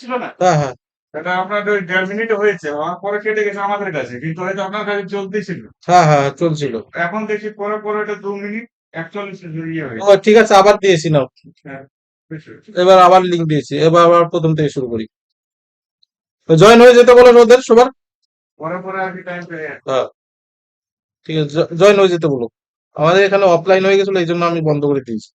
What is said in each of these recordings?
ছিল না। হ্যাঁ হ্যাঁ। এটা আপনার ওই দেড় মিনিট হয়েছে আমার পরে কেটে গেছে আমাদের কাছে কিন্তু হয়তো আপনার কাছে চলতেই ছিল। হ্যাঁ হ্যাঁ চলছিল। এখন দেখি পরে পরে এটা দু মিনিট একচল্লিশ ইয়ে ও হয়েছে ঠিক আছে আবার দিয়েছি নাও। হ্যাঁ, এবার আবার লিঙ্ক দিয়েছি এবার আবার প্রথম থেকে শুরু করি। জয়েন হয়ে যেতে বলো ওদের সবার? পরে পরে আর কি টাইম পেয়ে হ্যাঁ। ঠিক আছে জয়েন হয়ে যেতে বলো। আমাদের এখানে অফলাইন হয়ে গেছিল এই জন্য আমি বন্ধ করে দিয়েছি।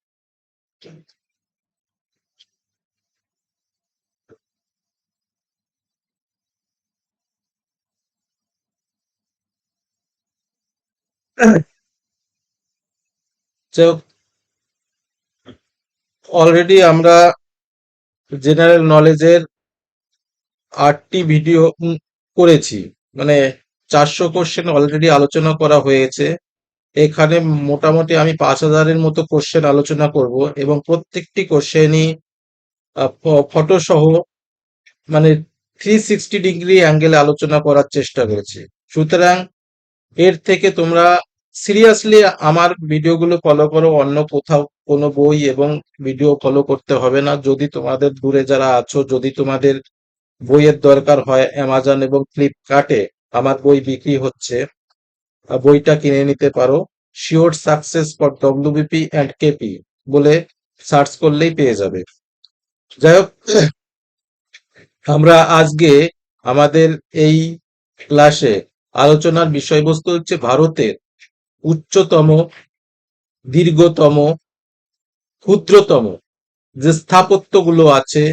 অলরেডি আমরা জেনারেল নলেজের আটটি ভিডিও করেছি। মানে চারশো কোশ্চেন অলরেডি আলোচনা করা হয়েছে। এখানে মোটামুটি আমি পাঁচ হাজারের মতো কোশ্চেন আলোচনা করব এবং প্রত্যেকটি কোশ্চেনই ফটো সহ মানে থ্রি সিক্সটি ডিগ্রি অ্যাঙ্গেলে আলোচনা করার চেষ্টা করেছি। সুতরাং এর থেকে তোমরা সিরিয়াসলি আমার ভিডিওগুলো ফলো করো, অন্য কোথাও কোনো বই এবং ভিডিও ফলো করতে হবে না। যদি তোমাদের দূরে যারা আছো, যদি তোমাদের বইয়ের দরকার হয় অ্যামাজন এবং ফ্লিপকার্টে আমার বই বিক্রি হচ্ছে বইটা কিনে নিতে পারো। Sure success for WBP and KP বলে সার্চ করলেই পেয়ে যাবে। যাই হোক, আমরা আজকে আমাদের এই ক্লাসে আলোচনার বিষয়বস্তু হচ্ছে ভারতের উচ্চতম, দীর্ঘতম, ক্ষুদ্রতম যে স্থাপত্যগুলো আছে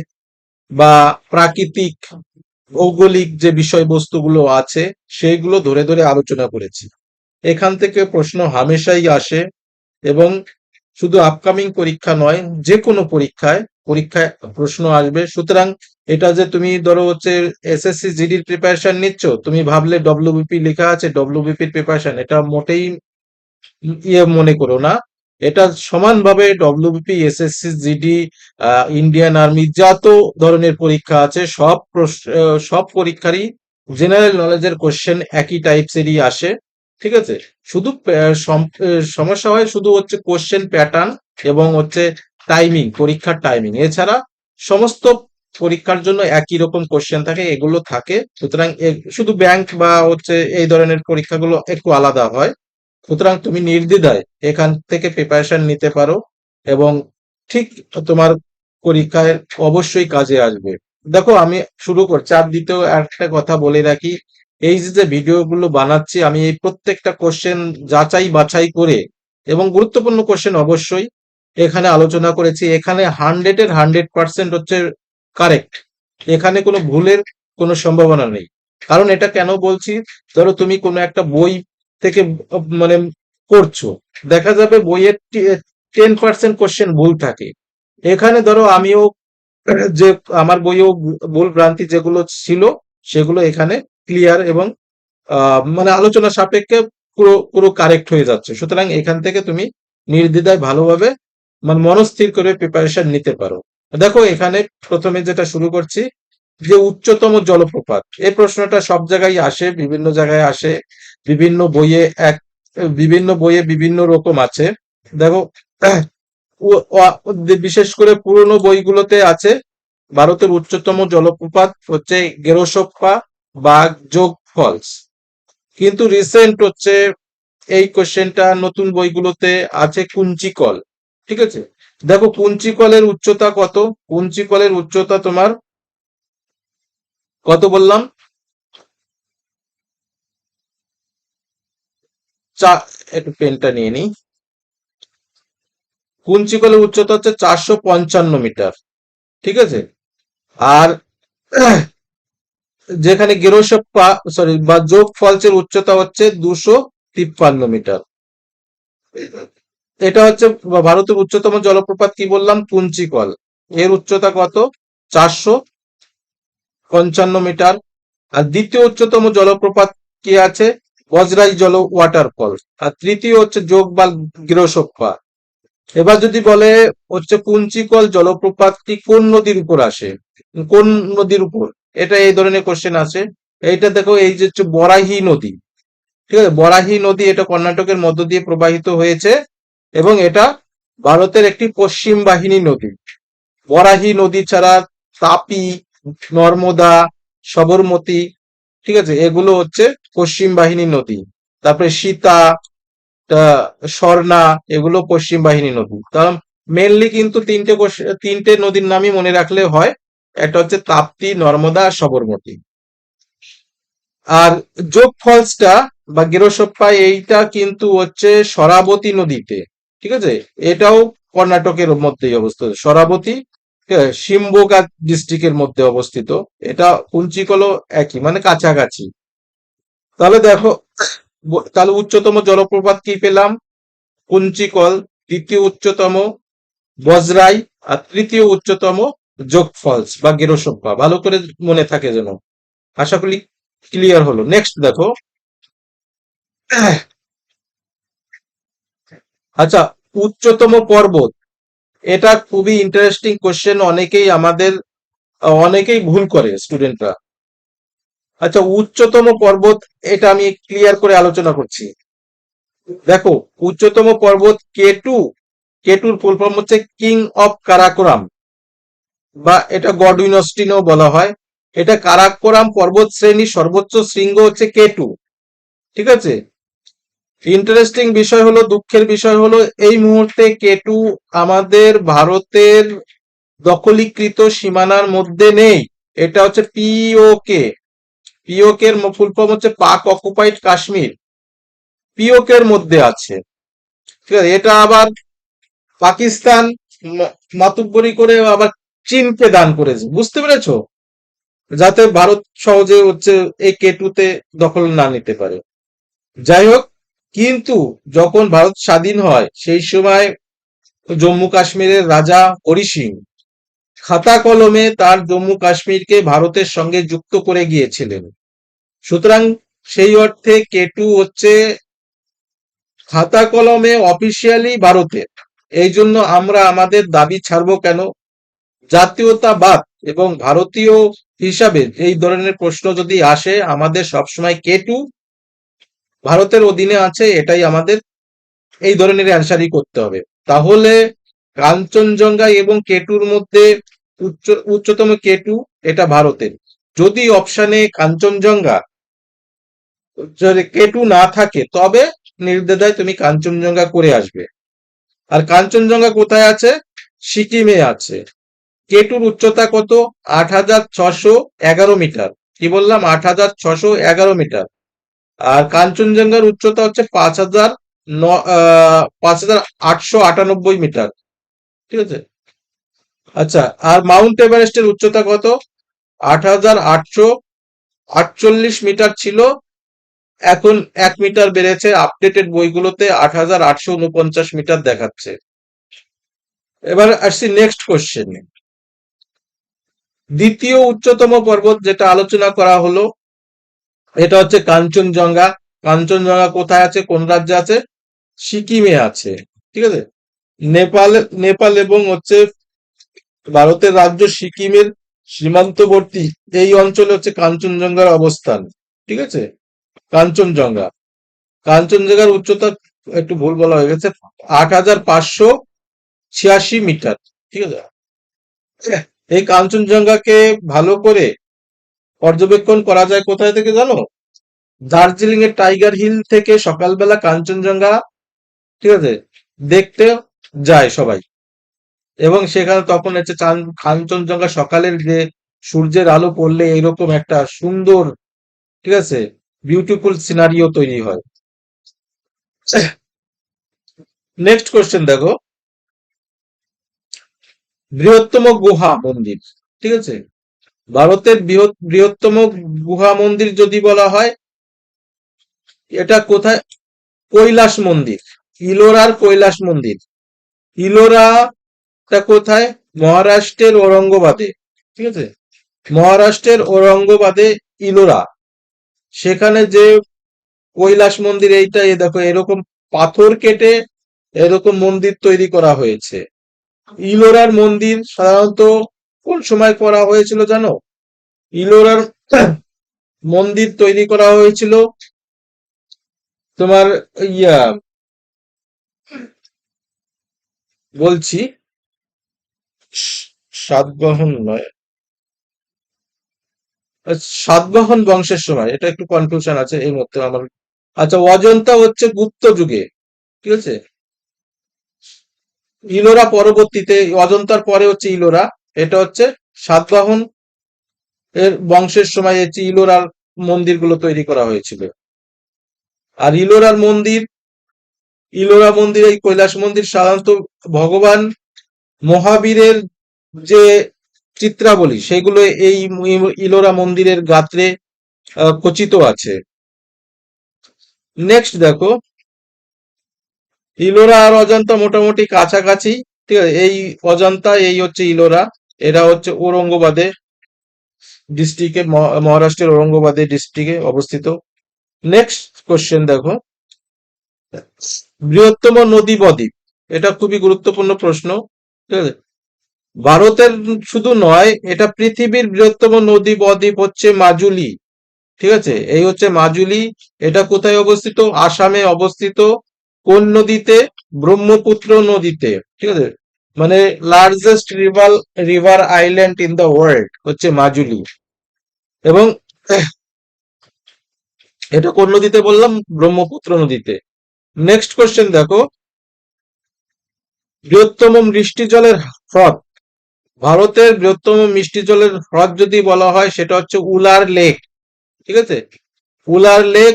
বা প্রাকৃতিক ভৌগোলিক যে বিষয়বস্তুগুলো আছে সেইগুলো ধরে ধরে আলোচনা করেছি। এখান থেকে প্রশ্ন হামেশাই আসে এবং শুধু আপকামিং পরীক্ষা নয় যে কোনো পরীক্ষায় পরীক্ষায় প্রশ্ন আসবে। সুতরাং এটা যে তুমি ধরো হচ্ছে এসএসসি জিডির প্রিপারেশন নিচ্ছ, তুমি ভাবলে ডব্লিউবিপি লেখা আছে ডব্লিউবিপির প্রিপারেশন এটা মোটেই ইয়ে মনে করো না। এটা সমানভাবে WBP SSC GD Indian army যত ধরনের পরীক্ষা আছে, সব সব পরীক্ষারই জেনারেল নলেজের কোশ্চেন একই টাইপসেরই আসে। ঠিক আছে? শুধু সমস্যা হয় শুধু হচ্ছে কোশ্চেন প্যাটার্ন এবং হচ্ছে টাইমিং পরীক্ষার টাইমিং এছাড়া সমস্ত পরীক্ষার জন্য একই রকম কোশ্চেন থাকে, এগুলো থাকে। সুতরাং শুধু ব্যাংক বা হচ্ছে এই ধরনের পরীক্ষাগুলো একটু আলাদা হয়। সুতরাং তুমি নির্দ্বিধায় এখান থেকে প্রিপারেশন নিতে পারো এবং ঠিক তোমার পরীক্ষায় অবশ্যই কাজে আসবে। দেখো, আমি শুরু করছি আর দ্বিতীয় একটা কথা বলে রাখি। এই যে ভিডিওগুলো বানাচ্ছি, আমি এই প্রত্যেকটা কোশ্চেন যাচাই বাছাই করে এবং গুরুত্বপূর্ণ কোশ্চেন অবশ্যই এখানে আলোচনা করেছি। এখানে হান্ড্রেডের হান্ড্রেড পার্সেন্ট হচ্ছে কারেক্ট এখানে কোনো ভুলের কোনো সম্ভাবনা নেই। কারণ এটা কেন বলছি? ধরো তুমি কোনো একটা বই থেকে মানে পড়ছো, দেখা যাবে বইয়ের টেন পার্সেন্ট কোশ্চেন ভুল থাকে। এখানে ধরো আমিও যে, আমার বইয়েও ভুল ভ্রান্তি যেগুলো ছিল, সেগুলো এখানে ক্লিয়ার এবং মানে আলোচনা সাপেক্ষে পুরো পুরো কারেক্ট হয়ে যাচ্ছে। সুতরাং এখান থেকে তুমি নির্দ্বিধায় ভালোভাবে মানে মনস্থির করে প্রিপারেশন নিতে পারো। দেখো, এখানে প্রথমে যেটা শুরু করছি, যে উচ্চতম জলপ্রপাত। এই প্রশ্নটা সব জায়গায় আসে, বিভিন্ন জায়গায় আসে, বিভিন্ন বইয়ে এক, বিভিন্ন বইয়ে বিভিন্ন রকম আছে। দেখো বিশেষ করে পুরনো বইগুলোতে আছে, ভারতের উচ্চতম জলপ্রপাত হচ্ছে গেরোসপ্পা বা যোগ ফলস কিন্তু রিসেন্ট হচ্ছে এই কোশ্চেনটা নতুন বইগুলোতে আছে কুঞ্চিকল। ঠিক আছে? দেখো কুঞ্চিকলের উচ্চতা কত? কুঞ্চিকলের উচ্চতা তোমার কত বললাম? চা, একটু পেনটা নিয়ে নিই। কুঞ্চিকলের উচ্চতা হচ্ছে চারশো পঞ্চান্ন মিটার। ঠিক আছে? আর যেখানে গেরোসপ্পা সরি বা যোগ ফলসের উচ্চতা হচ্ছে দুশো তিপ্পান্ন মিটার। এটা হচ্ছে ভারতের উচ্চতম জলপ্রপাত, কি বললাম? কুঞ্চিকল এর উচ্চতা কত? চারশো পঞ্চান্ন মিটার। আর দ্বিতীয় উচ্চতম জলপ্রপাত কি আছে? বজরাই জল ওয়াটারফল আর তৃতীয় হচ্ছে যোগ বা গিরোসপ্পা এবার যদি বলে হচ্ছে কুঞ্চিকল জলপ্রপাতটি কোন নদীর উপর আসে? কোন নদীর উপর? এটা এই ধরনের কোশ্চেন আছে। এইটা দেখো, এই যে হচ্ছে বরাহি নদী। ঠিক আছে? বরাহি নদী এটা কর্ণাটকের মধ্য দিয়ে প্রবাহিত হয়েছে এবং এটা ভারতের একটি পশ্চিম বাহিনী নদী। বরাহি নদী ছাড়া তাপি, নর্মদা, সবরমতী, ঠিক আছে? এগুলো হচ্ছে পশ্চিম বাহিনী নদী। তারপরে সীতা স্বর্ণা, এগুলো পশ্চিম বাহিনী নদী। কারণ মেনলি কিন্তু তিনটে তিনটে নদীর নামই মনে রাখলে হয়। একটা হচ্ছে তাপ্তি, নর্মদা, আর সবরমতী। আর যোগ ফলসটা বা গেরোসপ্পা, এইটা কিন্তু হচ্ছে সরাবতী নদীতে, ঠিক আছে? এটাও কর্ণাটকের মধ্যেই অবস্থিত। সরাবতী, ঠিক ডিস্ট্রিক্টের মধ্যে অবস্থিত। এটা কুঞ্চিকলও একই মানে কাছাকাছি। তাহলে দেখো, তাহলে উচ্চতম জলপ্রপাত কি পেলাম? কুঞ্চিকল দ্বিতীয় উচ্চতম বজরাই, আর তৃতীয় উচ্চতম যোগ ফলস বা গেরোসপ্পা ভালো করে মনে থাকে যেন। আশা করি ক্লিয়ার হলো। নেক্সট দেখো। আচ্ছা উচ্চতম পর্বত। এটা খুবই ইন্টারেস্টিং কোশ্চেন অনেকেই আমাদের, অনেকেই ভুল করে স্টুডেন্টরা আচ্ছা উচ্চতম পর্বত, এটা আমি ক্লিয়ার করে আলোচনা করছি। দেখো, উচ্চতম পর্বত কে টু কে টুর ফুল ফর্ম হচ্ছে কিং অফ কারাকোরাম বা এটা গডউইন অস্টিনও বলা হয়। এটা কারাকোরাম পর্বত শ্রেণির সর্বোচ্চ শৃঙ্গ হচ্ছে কে টু ঠিক আছে? ইন্টারেস্টিং বিষয় হলো, দুঃখের বিষয় হলো, এই মুহূর্তে কেটু আমাদের ভারতের দখলীকৃত সীমানার মধ্যে নেই। এটা হচ্ছে পিওকে পিওকে এর ফুল ফর্ম হচ্ছে পাক অকুপাইড কাশ্মীর পিওকে এর মধ্যে আছে। ঠিক আছে? এটা আবার পাকিস্তান মাতুব্বরি করে আবার চীনকে দান করেছে। বুঝতে পেরেছ? যাতে ভারত সহজে হচ্ছে এই কেটুতে দখল না নিতে পারে। যাই হোক, কিন্তু যখন ভারত স্বাধীন হয়, সেই সময় জম্মু কাশ্মীরের রাজা হরি সিং খাতা কলমে তার জম্মু কাশ্মীরকে ভারতের সঙ্গে যুক্ত করে গিয়েছিলেন। সুতরাং সেই অর্থে কেটু হচ্ছে খাতা কলমে অফিসিয়ালি ভারতের। এই জন্য আমরা আমাদের দাবি ছাড়বো কেন? জাতীয়তাবাদ এবং ভারতীয় হিসাবে এই ধরনের প্রশ্ন যদি আসে, আমাদের সবসময় কেটু ভারতের অধীনে আছে, এটাই আমাদের এই ধরনের অ্যান্সারই করতে হবে। তাহলে কাঞ্চনজঙ্ঘা এবং কেটুর মধ্যে উচ্চ, উচ্চতম কেটু এটা ভারতের। যদি অপশানে কাঞ্চনজঙ্ঘা কেটু না থাকে, তবে নির্দ্বিধায় তুমি কাঞ্চনজঙ্ঘা করে আসবে। আর কাঞ্চনজঙ্ঘা কোথায় আছে? সিকিমে আছে। কেটুর উচ্চতা কত? আট হাজার ছশো এগারো মিটার। কি বললাম? আট হাজার ছশো এগারো মিটার। আর কাঞ্চনজঙ্ঘার উচ্চতা হচ্ছে পাঁচ হাজার পাঁচ হাজার আটশো আটানব্বই মিটার। ঠিক আছে? আচ্ছা আর মাউন্ট এভারেস্টের উচ্চতা কত? আট হাজার আটশো আটচল্লিশ মিটার ছিল। এখন এক মিটার বেড়েছে। আপডেটেড বইগুলোতে আট হাজার আটশো উনপঞ্চাশ মিটার দেখাচ্ছে। এবার আসছি নেক্সট কোশ্চেন। দ্বিতীয় উচ্চতম পর্বত যেটা আলোচনা করা হলো, এটা হচ্ছে কাঞ্চনজঙ্ঘা। কাঞ্চনজঙ্ঘা কোথায় আছে? কোন রাজ্যে আছে? সিকিমে আছে। ঠিক আছে? নেপাল নেপাল এবং হচ্ছে ভারতের রাজ্য সিকিমের সীমান্তবর্তী এই অঞ্চলে হচ্ছে কাঞ্চনজঙ্ঘার অবস্থান। ঠিক আছে? কাঞ্চনজঙ্ঘা। কাঞ্চনজঙ্ঘার উচ্চতা একটু ভুল বলা হয়ে গেছে, আট হাজার পাঁচশো ছিয়াশি মিটার। ঠিক আছে? এই কাঞ্চনজঙ্ঘাকে ভালো করে পর্যবেক্ষণ করা যায় কোথায় থেকে জানো? দার্জিলিং এর টাইগার হিল থেকে সকালবেলা কাঞ্চনজঙ্ঘা, ঠিক আছে, দেখতে যায় সবাই। এবং সেখানে তখন হচ্ছে চান- কাঞ্চনজঙ্ঘা সকালের যে সূর্যের আলো পড়লে এরকম একটা সুন্দর, ঠিক আছে বিউটিফুল সিনারিও তৈরি হয়। নেক্সট কোশ্চেন দেখো। বৃহত্তম গুহা মন্দির, ঠিক আছে? ভারতের বৃহৎ, বৃহত্তম গুহা মন্দির যদি বলা হয়, এটা কোথায়? কৈলাস মন্দির ইলোরার কৈলাস মন্দির। ইলোরাটা কোথায়? মহারাষ্ট্রের ঔরঙ্গাবাদে, ঠিক আছে? মহারাষ্ট্রের ঔরঙ্গাবাদে ইলোরা। সেখানে যে কৈলাস মন্দির এইটা দেখো, এরকম পাথর কেটে এরকম মন্দির তৈরি করা হয়েছে। ইলোরার মন্দির সাধারণত কোন সময় করা হয়েছিল জানো? ইলোরার মন্দির তৈরি করা হয়েছিল তোমার ইয়া, বলছি সাতবাহন নয়। সাতবাহন বংশের সময়, এটা একটু কনফিউশন আছে এই মধ্যে আমার। আচ্ছা অজন্তা হচ্ছে গুপ্ত যুগে, ঠিক আছে? ইলোরা পরবর্তীতে, অজন্তার পরে হচ্ছে ইলোরা। এটা হচ্ছে সাতবাহন এর বংশের সময় হচ্ছে ইলোরার মন্দিরগুলো তৈরি করা হয়েছিল। আর ইলোরার মন্দির, ইলোরা মন্দির, এই কৈলাস মন্দির সাধারণত ভগবান মহাবীরের যে চিত্রাবলী, সেগুলো এই ইলোরা মন্দিরের গাত্রে খচিত আছে। নেক্সট দেখো ইলোরা আর অজন্তা মোটামুটি কাছাকাছি, ঠিক আছে? এই অজন্তা, এই হচ্ছে ইলোরা, এরা হচ্ছে ঔরঙ্গাবাদে ডিস্ট্রিক্টে মহারাষ্ট্রের ঔরঙ্গাবাদে ডিস্ট্রিক্টে অবস্থিত। নেক্সট কোশ্চেন দেখো। বৃহত্তম নদী বদ্বীপ, এটা খুবই গুরুত্বপূর্ণ প্রশ্ন, ঠিক আছে? ভারতের শুধু নয়, এটা পৃথিবীর বৃহত্তম নদী বদ্বীপ হচ্ছে মাজুলি, ঠিক আছে? এই হচ্ছে মাজুলি, এটা কোথায় অবস্থিত? আসামে অবস্থিত কোন নদীতে? ব্রহ্মপুত্র নদীতে। ঠিক আছে? মানে largest river river island in the world হচ্ছে মাজুলি। এবং এটা কোন নদীতে বললাম? ব্রহ্মপুত্র নদীতে। নেক্সট কোশ্চেন দেখো। বৃহত্তম মিষ্টি জলের হ্রদ। ভারতের বৃহত্তম মিষ্টি জলের হ্রদ যদি বলা হয়, সেটা হচ্ছে উলার লেক। ঠিক আছে? উলার লেক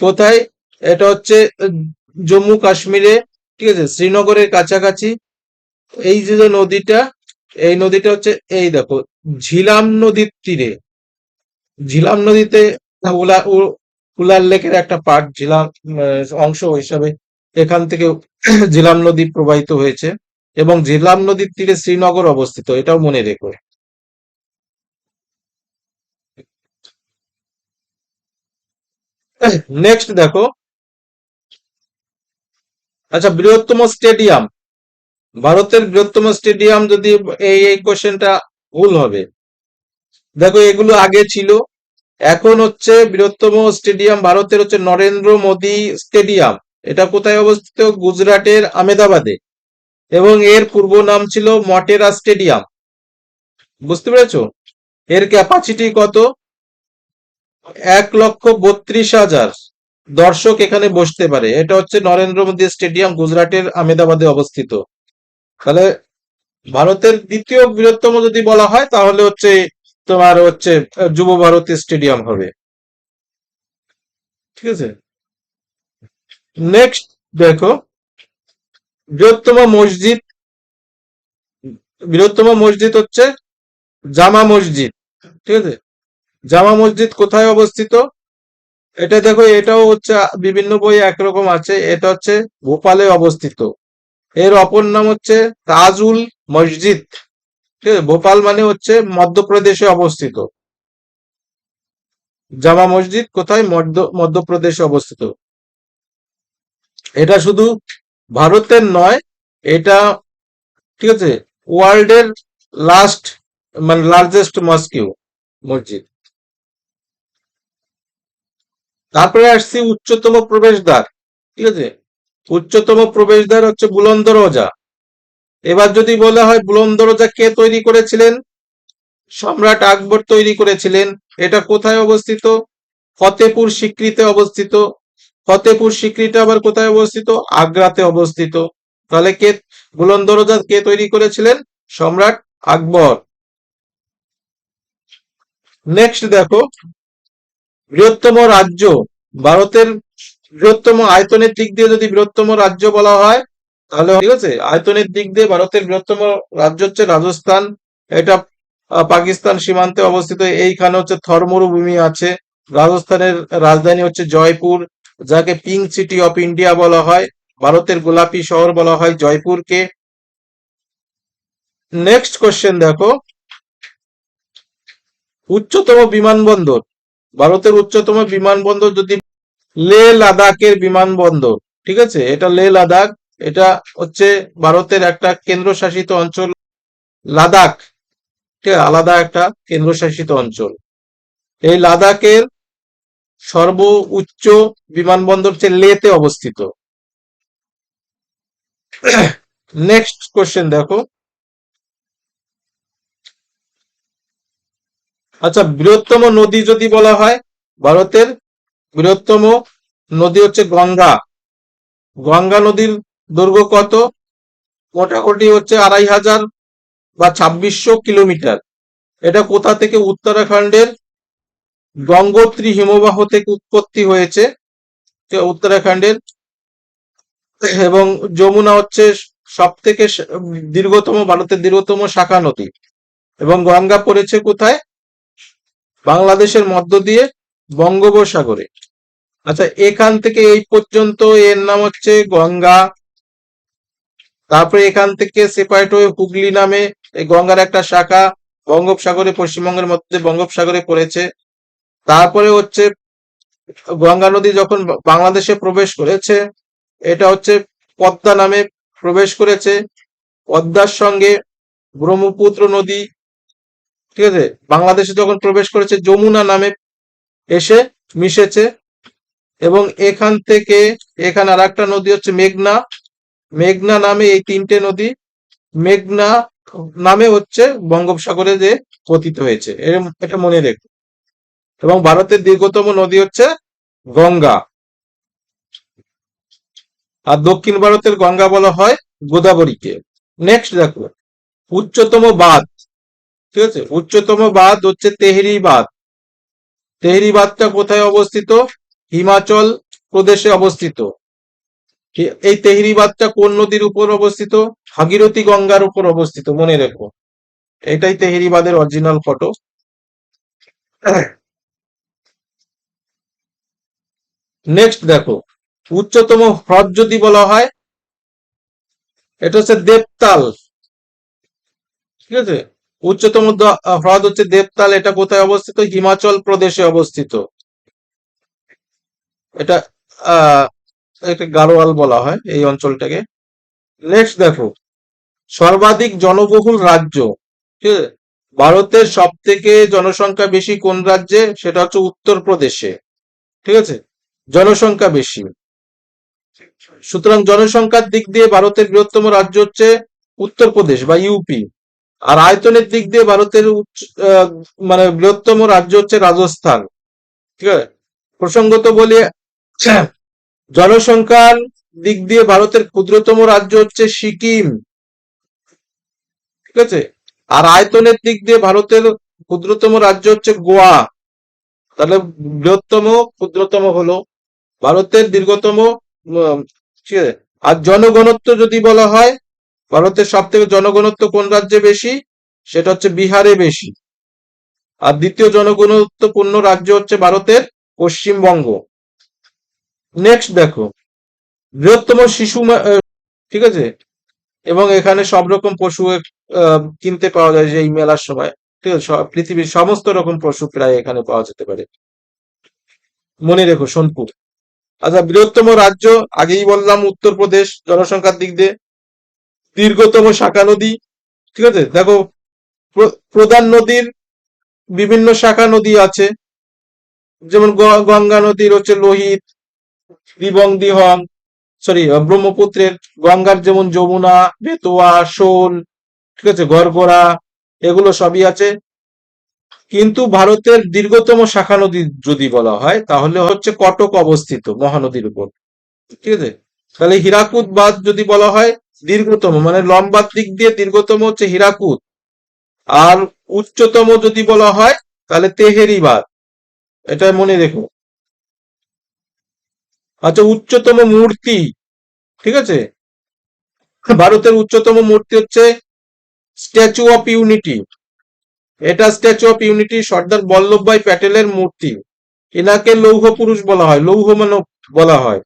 কোথায়? এটা হচ্ছে জম্মু কাশ্মীরে, ঠিক আছে, শ্রীনগরের কাছাকাছি। এই যে নদীটা, এই নদীটা হচ্ছে, এই দেখো, ঝিলাম নদীর তীরে। ঝিলাম নদীতে উলা উলার লেকের একটা পার্ট, ঝিলাম অংশ হিসাবে এখান থেকে ঝিলাম নদী প্রবাহিত হয়েছে এবং ঝিলাম নদীর তীরে শ্রীনগর অবস্থিত, এটাও মনে রেখো। নেক্সট দেখো আচ্ছা বৃহত্তম স্টেডিয়াম। ভারতের বৃহত্তম স্টেডিয়াম যদি এই এই কোশ্চেনটা ভুল হবে। দেখো, এগুলো আগে ছিল। এখন হচ্ছে বৃহত্তম স্টেডিয়াম ভারতের হচ্ছে নরেন্দ্র মোদী স্টেডিয়াম। এটা কোথায় অবস্থিত? গুজরাটের আমেদাবাদে এবং এর পূর্ব নাম ছিল মটেরা স্টেডিয়াম। বুঝতে পেরেছ? এর ক্যাপাসিটি কত? এক লক্ষ বত্রিশ হাজার। দর্শক এখানে বসতে পারে। এটা হচ্ছে নরেন্দ্র মোদী স্টেডিয়াম, গুজরাটের আমেদাবাদে অবস্থিত। তাহলে ভারতের দ্বিতীয় বৃহত্তম যদি বলা হয়, তাহলে হচ্ছে তোমার হচ্ছে যুব ভারতী স্টেডিয়াম হবে। ঠিক আছে? নেক্সট দেখো। বৃহত্তম মসজিদ বৃহত্তম মসজিদ হচ্ছে জামা মসজিদ। ঠিক আছে? জামা মসজিদ কোথায় অবস্থিত? এটা দেখো, এটাও হচ্ছে বিভিন্ন বই একরকম আছে। এটা হচ্ছে ভোপালে অবস্থিত। এর অপর নাম হচ্ছে তাজুল মসজিদ। ঠিক আছে, ভোপাল মানে হচ্ছে মধ্যপ্রদেশে অবস্থিত। জামা মসজিদ কোথায়? মধ্য, মধ্যপ্রদেশে অবস্থিত। এটা শুধু ভারতের নয়, এটা ঠিক আছে ওয়ার্ল্ডের লাস্ট মানে লার্জেস্ট মস্কিউ মসজিদ। তারপরে আসছি উচ্চতম প্রবেশদ্বার, ঠিক আছে? উচ্চতম প্রবেশদ্বার হচ্ছে বুলন্দ রোজা। এবার যদি বলা হয় বুলন্দ রোজা কে তৈরি করেছিলেন? সম্রাট আকবর তৈরি করেছিলেন। এটা কোথায় অবস্থিত? ফতেপুর সিক্রিতে অবস্থিত। ফতেপুর সিক্রিটা আবার কোথায় অবস্থিত? আগ্রাতে অবস্থিত। তাহলে কে, বুলন্দ রোজা কে তৈরি করেছিলেন? সম্রাট আকবর। নেক্সট দেখো। বৃহত্তম রাজ্য, ভারতের বৃহত্তম আয়তনের দিক দিয়ে যদি বৃহত্তম রাজ্য বলা হয়, তাহলে ঠিক আছে, আয়তনের দিক দিয়ে ভারতের বৃহত্তম রাজ্য হচ্ছে রাজস্থান, এটা পাকিস্তান সীমান্তে অবস্থিত, এইখানে হচ্ছে থর মরুভূমি আছে, রাজস্থানের রাজধানী হচ্ছে জয়পুর, যাকে পিঙ্ক সিটি অফ ইন্ডিয়া বলা হয়, ভারতের গোলাপি শহর বলা হয় জয়পুরকে। নেক্সট কোশ্চেন দেখো, উচ্চতম বিমানবন্দর ভারতের উচ্চতম বিমানবন্দর যদি লে লাদাখের বিমানবন্দর, ঠিক আছে? এটা লে লাদাখ, এটা হচ্ছে ভারতের একটা কেন্দ্রশাসিত অঞ্চল, লাদাখ, ঠিক আলাদা একটা কেন্দ্রশাসিত অঞ্চল। এই লাদাখের সর্ব উচ্চ বিমানবন্দর হচ্ছে লেতে অবস্থিত। নেক্সট কোশ্চেন দেখো। আচ্ছা বৃহত্তম নদী যদি বলা হয়, ভারতের বৃহত্তম নদী হচ্ছে গঙ্গা। গঙ্গা নদীর দৈর্ঘ্য কত? মোটামুটি হচ্ছে আড়াই হাজার বা ছাব্বিশশো কিলোমিটার। এটা কোথা থেকে? উত্তরাখণ্ডের গঙ্গোত্রী হিমবাহ থেকে উৎপত্তি হয়েছে। উত্তরাখণ্ডের এবং যমুনা হচ্ছে সব থেকে দীর্ঘতম, ভারতের দীর্ঘতম শাখা নদী। এবং গঙ্গা পড়েছে কোথায়? বাংলাদেশের মধ্য দিয়ে বঙ্গোপসাগরে। আচ্ছা এখান থেকে এই পর্যন্ত এর নাম হচ্ছে গঙ্গা। তারপরে এখান থেকে সেপারেট হয়ে হুগলি নামে এই গঙ্গার একটা শাখা বঙ্গোপসাগরে, পশ্চিমবঙ্গের মধ্যে বঙ্গোপসাগরে পড়েছে। তারপরে হচ্ছে গঙ্গা নদী যখন বাংলাদেশে প্রবেশ করেছে, এটা হচ্ছে পদ্মা নামে প্রবেশ করেছে। পদ্মার সঙ্গে ব্রহ্মপুত্র নদী ঠিক আছে? বাংলাদেশে যখন প্রবেশ করেছে, যমুনা নামে এসে মিশেছে এবং এখান থেকে এখানে আর একটা নদী হচ্ছে মেঘনা। মেঘনা নামে এই তিনটে নদী, মেঘনা নামে হচ্ছে বঙ্গোপসাগরে যে পতিত হয়েছে। এটা মনে রেখো। এবং ভারতের দীর্ঘতম নদী হচ্ছে গঙ্গা। আর দক্ষিণ ভারতের গঙ্গা বলা হয় গোদাবরীকে। নেক্সট দেখো, উচ্চতম বাঁধ। ঠিক আছে? উচ্চতম বাঁধ হচ্ছে তেহরি বাঁধ। তেহরি বাঁধটা কোথায় অবস্থিত? হিমাচল প্রদেশে অবস্থিত। এই তেহরি বাঁধটা কোন নদীর উপর অবস্থিত? ভাগীরথী গঙ্গার উপর অবস্থিত, মনে রেখো। এটাই তেহরি বাঁধের অরিজিনাল ফটো নেক্সট দেখো, উচ্চতম হ্রদ যদি বলা হয়, এটা হচ্ছে দেবতাল। ঠিক আছে? উচ্চতম হ্রদ হচ্ছে দেবতাল, এটা কোথায় অবস্থিত? হিমাচল প্রদেশে অবস্থিত। এটা এটা গাড়োয়াল বলা হয় এই অঞ্চলটাকে। নেক্সট দেখো, সর্বাধিক জনবহুল রাজ্য। ঠিক আছে? ভারতের সব থেকে জনসংখ্যা বেশি কোন রাজ্যে? সেটা হচ্ছে উত্তরপ্রদেশে ঠিক আছে? জনসংখ্যা বেশি। সুতরাং জনসংখ্যার দিক দিয়ে ভারতের বৃহত্তম রাজ্য হচ্ছে উত্তরপ্রদেশ বা ইউপি। আর আয়তনের দিক দিয়ে ভারতের উচ্চ- মানে বৃহত্তম রাজ্য হচ্ছে রাজস্থান। ঠিক আছে? প্রসঙ্গত বলি, জনসংখ্যার দিক দিয়ে ভারতের ক্ষুদ্রতম রাজ্য হচ্ছে সিকিম। ঠিক আছে? আর আয়তনের দিক দিয়ে ভারতের ক্ষুদ্রতম রাজ্য হচ্ছে গোয়া। তাহলে বৃহত্তম, ক্ষুদ্রতম হলো ভারতের দীর্ঘতম ঠিক আছে? আর জনঘনত্ব যদি বলা হয় ভারতের সব থেকে জনঘনত্ব কোন রাজ্যে বেশি? সেটা হচ্ছে বিহারে বেশি। আর দ্বিতীয় জনঘনত্বপূর্ণ রাজ্য হচ্ছে ভারতের পশ্চিমবঙ্গ। নেক্সট দেখো। বৃহত্তম শিশু ঠিক আছে? এবং এখানে সব রকম পশু কিনতে পাওয়া যায় যে এই মেলার সময়। ঠিক আছে? পৃথিবীর সমস্ত রকম পশু প্রায় এখানে পাওয়া যেতে পারে। মনে রেখো, সোনপুর। আচ্ছা বৃহত্তম রাজ্য, আগেই বললাম উত্তরপ্রদেশ, জনসংখ্যার দিক দিয়ে। দীর্ঘতম শাখা নদী, ঠিক আছে? দেখো, প্র- প্রধান নদীর বিভিন্ন শাখা নদী আছে। যেমন গঙ্গা নদীর হচ্ছে লোহিত দিবং দিহং সরি ব্রহ্মপুত্রের গঙ্গার যেমন যমুনা, বেতোয়া, শোল, ঠিক আছে? গড়গড়া, এগুলো সবই আছে। কিন্তু ভারতের দীর্ঘতম শাখা নদী যদি বলা হয়, তাহলে হচ্ছে কটক অবস্থিত মহানদীর উপর। ঠিক আছে? তাহলে হীরাকুদ বাঁধ যদি বলা হয় দীর্ঘতম মানে লম্বার দিক দিয়ে দীর্ঘতম হচ্ছে হীরাকুদ। আর উচ্চতম যদি বলা হয়, তাহলে তেহেরি বাঁধ। এটা মনে রেখো। আচ্ছা উচ্চতম মূর্তি, ঠিক আছে? ভারতের উচ্চতম মূর্তি হচ্ছে স্ট্যাচু অফ ইউনিটি। এটা statue of unity Sardar Vallabhbhai প্যাটেলের মূর্তি। এনাকে লৌহ পুরুষ বলা হয়, লৌহ মানব বলা হয়।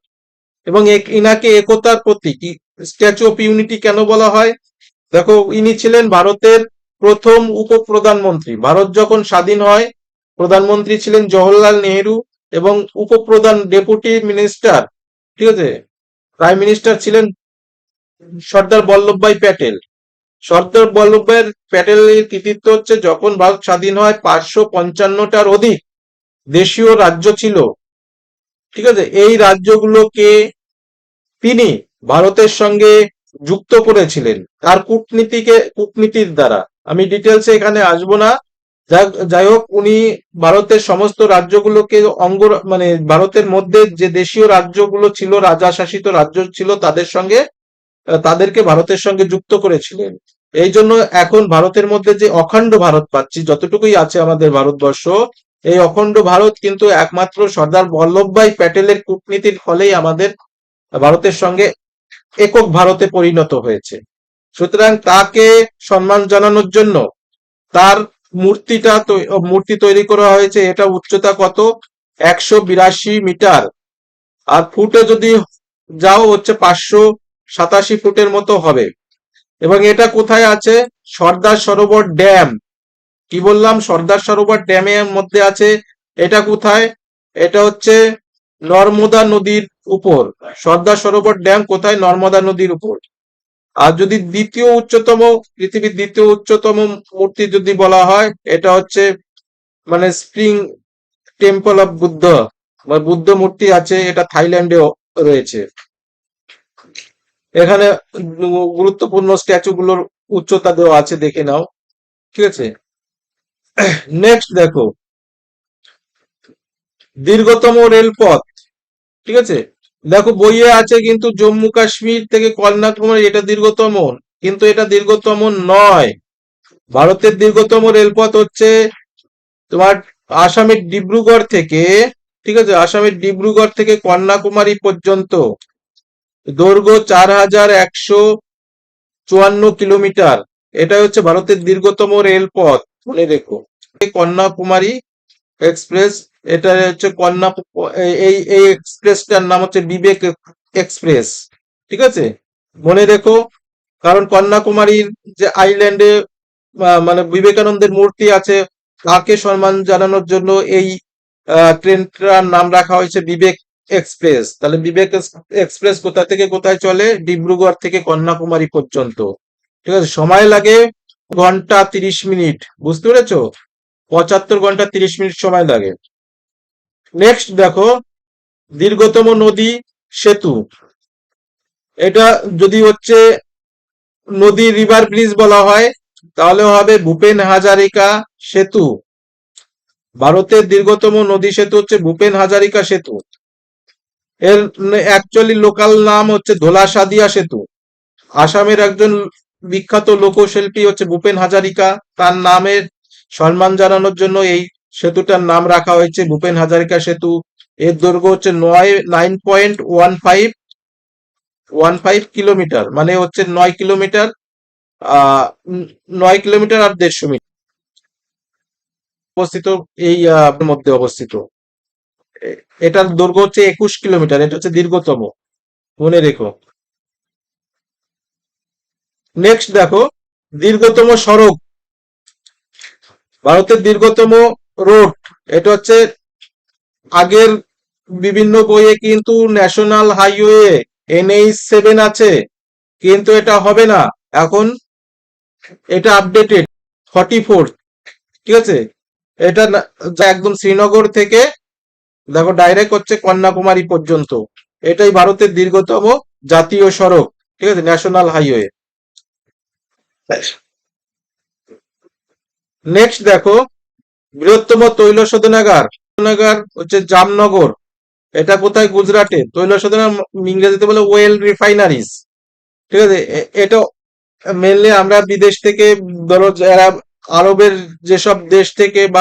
এবং ইনাকে একতার প্রতীক স্ট্যাচু অফ ইউনিটি কেন বলা হয়? দেখো, ইনি ছিলেন ভারতের প্রথম উপপ্রধানমন্ত্রী। ভারত যখন স্বাধীন হয়, প্রধানমন্ত্রী ছিলেন জওহরলাল নেহেরু এবং উপপ্রধান ডেপুটি মিনিস্টার, ঠিক আছে? প্রাইম মিনিস্টার ছিলেন সর্দার বল্লভভাই প্যাটেল। সর্দার বল্লভভাই প্যাটেলের কৃতিত্ব হচ্ছে যখন ভারত স্বাধীন হয়, পাঁচশো পঞ্চান্নটার অধিক দেশীয় রাজ্য ছিল। ঠিক আছে? এই রাজ্যগুলোকে তিনি ভারতের সঙ্গে যুক্ত করেছিলেন তার কূটনীতিকে, কূটনীতির দ্বারা। আমি ডিটেলসে এখানে আসব না। যাই হোক, উনি ভারতের সমস্ত রাজ্যগুলোকে অঙ্গ মানে ভারতের মধ্যে যে দেশীয় রাজ্যগুলো ছিল রাজা শাসিত রাজ্য ছিল, তাদের সঙ্গে, তাদেরকে ভারতের সঙ্গে যুক্ত করেছিলেন। এই জন্য এখন ভারতের মধ্যে যে অখণ্ড ভারত পাচ্ছি, যতটুকুই আছে আমাদের ভারতবর্ষ, এই অখণ্ড ভারত কিন্তু একমাত্র সর্দার বল্লভভাই প্যাটেলের কূটনীতির ফলেই আমাদের ভারতের সঙ্গে একক ভারতে পরিণত হয়েছে। সুতরাং তাকে সম্মান জানানোর জন্য তার মূর্তিটা মূর্তি তৈরি করা হয়েছে, এটা উচ্চতা কত? একশো বিরাশি মিটার। আর ফুটে যদি যাও হচ্ছে পাঁচশো সাতাশি ফুটের মতো হবে। এবং এটা কোথায় আছে? সর্দার সরোবর ড্যাম। কি বললাম? সর্দার সরোবর ড্যামের মধ্যে আছে। এটা কোথায়? এটা হচ্ছে নর্মদা নদীর উপর সর্দার সরোবর ড্যাম কোথায়? নর্মদা নদীর উপর। আর যদি দ্বিতীয় উচ্চতম, পৃথিবীর দ্বিতীয় উচ্চতম মূর্তি যদি বলা হয়, এটা হচ্ছে মানে স্প্রিং টেম্পল অফ বুদ্ধ। বা বুদ্ধ মূর্তি আছে, এটা থাইল্যান্ডে রয়েছে। এখানে গুরুত্বপূর্ণ স্ট্যাচু গুলোর উচ্চতা দেওয়া আছে, দেখে নাও। ঠিক আছে? নেক্সট দেখো। দীর্ঘতম রেলপথ। ঠিক আছে? দেখো বইয়ে আছে কিন্তু জম্মু কাশ্মীর থেকে কন্যাকুমারী এটা দীর্ঘতম, কিন্তু এটা দীর্ঘতম নয়। ভারতের দীর্ঘতম রেলপথ হচ্ছে তোমার আসামের ডিব্রুগড় থেকে, ঠিক আছে, আসামের ডিব্রুগড় থেকে কন্যাকুমারী পর্যন্ত। দৈর্ঘ্য চার হাজার একশো চুয়ান্ন কিলোমিটার। এটা হচ্ছে ভারতের দীর্ঘতম রেলপথ। মনে রেখো, কন্যাকুমারী এক্সপ্রেস এটা হচ্ছে কন্যা এই এই এক্সপ্রেসটার নাম হচ্ছে বিবেক এক্সপ্রেস, ঠিক আছে? মনে রেখো, কারণ কন্যাকুমারীর যে আইল্যান্ডে মানে বিবেকানন্দের মূর্তি আছে, তাকে সম্মান জানানোর জন্য এই ট্রেনটার নাম রাখা হয়েছে বিবেক এক্সপ্রেস। তাহলে বিবেক এক্স- এক্সপ্রেস কোথা থেকে কোথায় চলে? ডিব্রুগড় থেকে কন্যাকুমারী পর্যন্ত। ঠিক আছে? সময় লাগে ঘণ্টা তিরিশ মিনিট, বুঝতে পেরেছ? পঁচাত্তর ঘণ্টা তিরিশ মিনিট সময় লাগে। নেক্সট দেখো, দীর্ঘতম নদী সেতু। এটা যদি হচ্ছে নদী রিভার ব্রিজ বলা হয়, তাহলে হবে ভূপেন হাজারিকা সেতু। ভারতের দীর্ঘতম নদী সেতু হচ্ছে ভূপেন হাজারিকা সেতু। এর অ্যাকচুয়ালি লোকাল নাম হচ্ছে ধোলা সাদিয়া সেতু। আসামের একজন বিখ্যাত লোকশিল্পী হচ্ছে ভূপেন হাজারিকা, তার নামের সম্মান জানানোর জন্য এই সেতুটার নাম রাখা হয়েছে ভূপেন হাজারিকা সেতু। এর দৈর্ঘ্য হচ্ছে নয় nine point one five one five kilometre মানে হচ্ছে নয় কিলোমিটার নয় কিলোমিটার আর দেড়শো মিটার। অবস্থিত এই মধ্যে অবস্থিত। এটার দৈর্ঘ্য হচ্ছে একুশ কিলোমিটার এটা হচ্ছে দীর্ঘতম। মনে রেখো। নেক্সট দেখো, দীর্ঘতম সড়ক। ভারতের দীর্ঘতম রোড। এটা হচ্ছে আগের বিভিন্ন বইয়ে কিন্তু ন্যাশনাল হাইওয়ে এনএইচ সেভেন আছে কিন্তু এটা হবে না। এখন এটা আপডেটেড ফর্টি ফোর ঠিক আছে? এটা একদম শ্রীনগর থেকে দেখো ডাইরেক্ট হচ্ছে কন্যাকুমারী পর্যন্ত। এটাই ভারতের দীর্ঘতম জাতীয় সড়ক। ঠিক আছে? National highway. নেক্সট দেখো বৃহত্তম তৈল শোধনাগার শোধনাগার হচ্ছে জামনগর। এটা কোথায়? গুজরাটে। তৈল শোধনাগার ইংরেজিতে বলে ওয়েল রিফাইনারিজ। ঠিক আছে? এটা মেনলি আমরা বিদেশ থেকে, ধরো যারা আরবের যেসব দেশ থেকে বা